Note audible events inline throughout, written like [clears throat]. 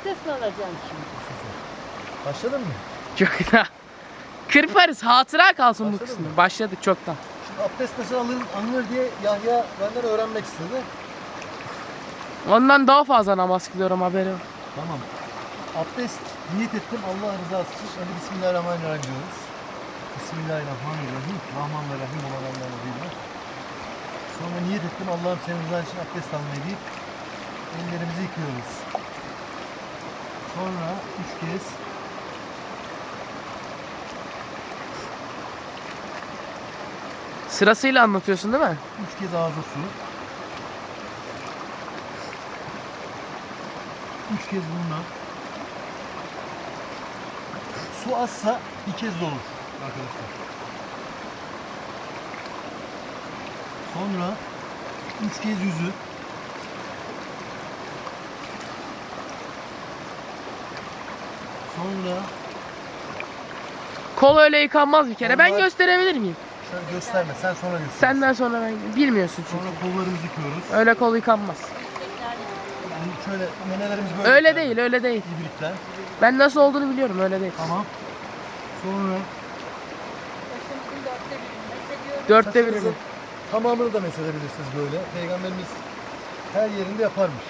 abdest alacağım şimdi. Başladın mı? Çok güzel. Kırparız hatıra kalsın bu Başladın kısmı. mı? Başladık çoktan. Şimdi abdest nasıl alınır, alınır diye Yahya benden öğrenmek istedi. Ondan daha fazla namaz kılıyorum haberi var. Tamam. Abdest niyet ettim Allah rızası için. Önce Bismillahirrahmanirrahim diyoruz. Bismillahirrahmanirrahim. Rahman ve Rahim olan Allah'ın adıyla. Sonra niyet ettim Allah'ım senin rızan için abdest almayı deyip ellerimizi yıkıyoruz. Sonra üç kez Sırasıyla anlatıyorsun değil mi? üç kez ağza su. Üç kez bununla. Su azsa bir kez de olur arkadaşlar. Sonra üç kez yüzü. Sonra Kol öyle yıkanmaz bir kere. Ben Onlar- gösterebilir miyim? şöyle gösterme sen sonra göster. Senden sonra ben bilmiyorsun çünkü. Sonra kollarımızı yıkıyoruz. Öyle kol yıkanmaz. Yani şöyle menelerimiz böyle. Öyle değil, öyle değil. İbrikler. Ben nasıl olduğunu biliyorum, öyle değil. Tamam. Sonra dörtte? Saçınızın Tamamını da mesedebilirsiniz böyle. Peygamberimiz her yerinde yaparmış.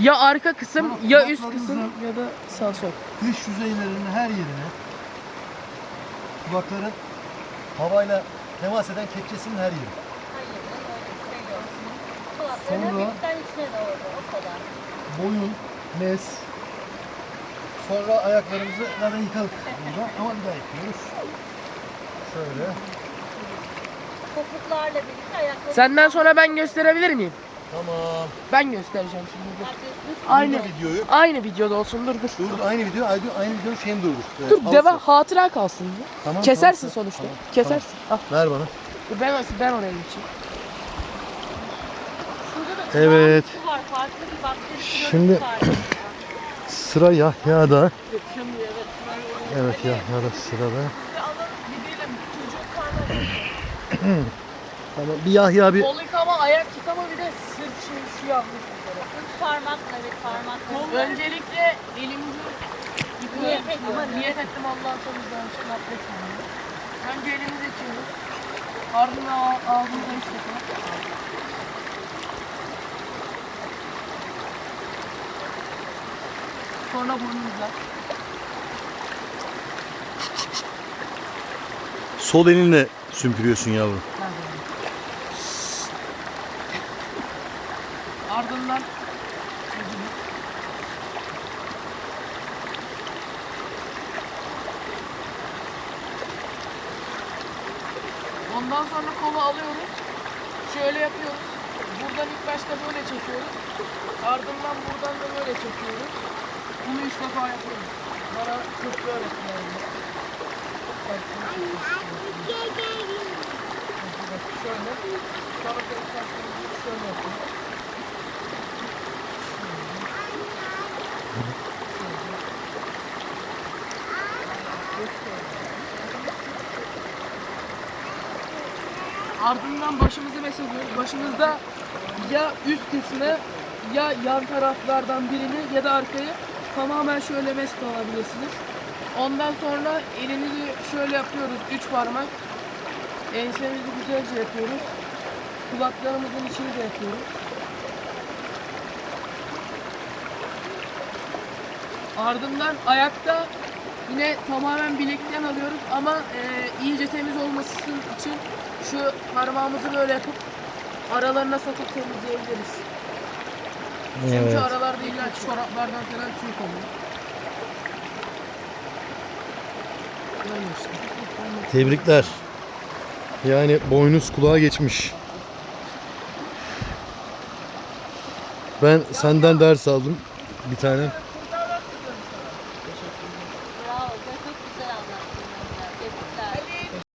Ya arka kısım, Sonra ya üst kulaklarınızı- kısım ya da sağ sol. Dış yüzeylerinin her yerine kulakların havayla temas eden kepçesinin her yeri. Şey Sonra- hafiften içine doğru, o kadar. Boyun, mes. Sonra ayaklarımızı zaten yıkadık burada ama bir daha yıkıyoruz. Şöyle. Topuklarla birlikte ayakları... Senden sonra ben gösterebilir miyim? Tamam. Ben göstereceğim şimdi. dur. Aynı videoyu. aynı videoda olsun dur dur. Dur aynı video, aynı, aynı videonun şeyini durdur. Evet, Dur al devam sen. hatıra kalsın. diye. Tamam, Kesersin tamam, sonuçta. tamam, Kesersin. Al. Ver bana. Dur ben ben oraya geçeyim. Şurada da Evet. su var, farklı bir bakteri florası Şimdi- var. Sıra Yahya'da. Yakışamıyor, evet. Evet Yahya'da sırada. Gidelim çocuk karnı. [clears throat] Tamam bir Yahya bir ayak yıkama bir de sırt şey şu yanlış bir kere. Üç parmakla, evet parmakla. Öncelikle elimizi yıkıyoruz. Niyet. Ama niyet ettim Allah'ın temizden için abdest almayı. Önce elimizi yıkıyoruz. Ardından ağ- ağzımıza yapalım. Sonra burnumuza. sol elinle sümkürüyorsun yavrum. Yüzümü. Ondan sonra kolu alıyoruz. Şöyle yapıyoruz. Buradan ilk başta böyle çekiyoruz. Ardından buradan da böyle çekiyoruz. Bunu üç defa yapıyoruz. Bana çok öğrettiler. Şöyle. Sonra şöyle yapıyoruz. Ardından başımızı mesediyoruz. Başımızda ya üst kısmı ya yan taraflardan birini ya da arkayı tamamen şöyle mest alabilirsiniz. Ondan sonra elimizi şöyle yapıyoruz. Üç parmak. Ensemizi güzelce yapıyoruz. Kulaklarımızın içini de yapıyoruz. Ardından ayakta yine tamamen bilekten alıyoruz ama e, iyice temiz olması için şu parmağımızı böyle yapıp aralarına sokup temizleyebiliriz. Çünkü aralarda illa çoraplardan falan tüy işte. Tebrikler. Yani boynuz kulağa geçmiş. Ben senden ders aldım bir tane.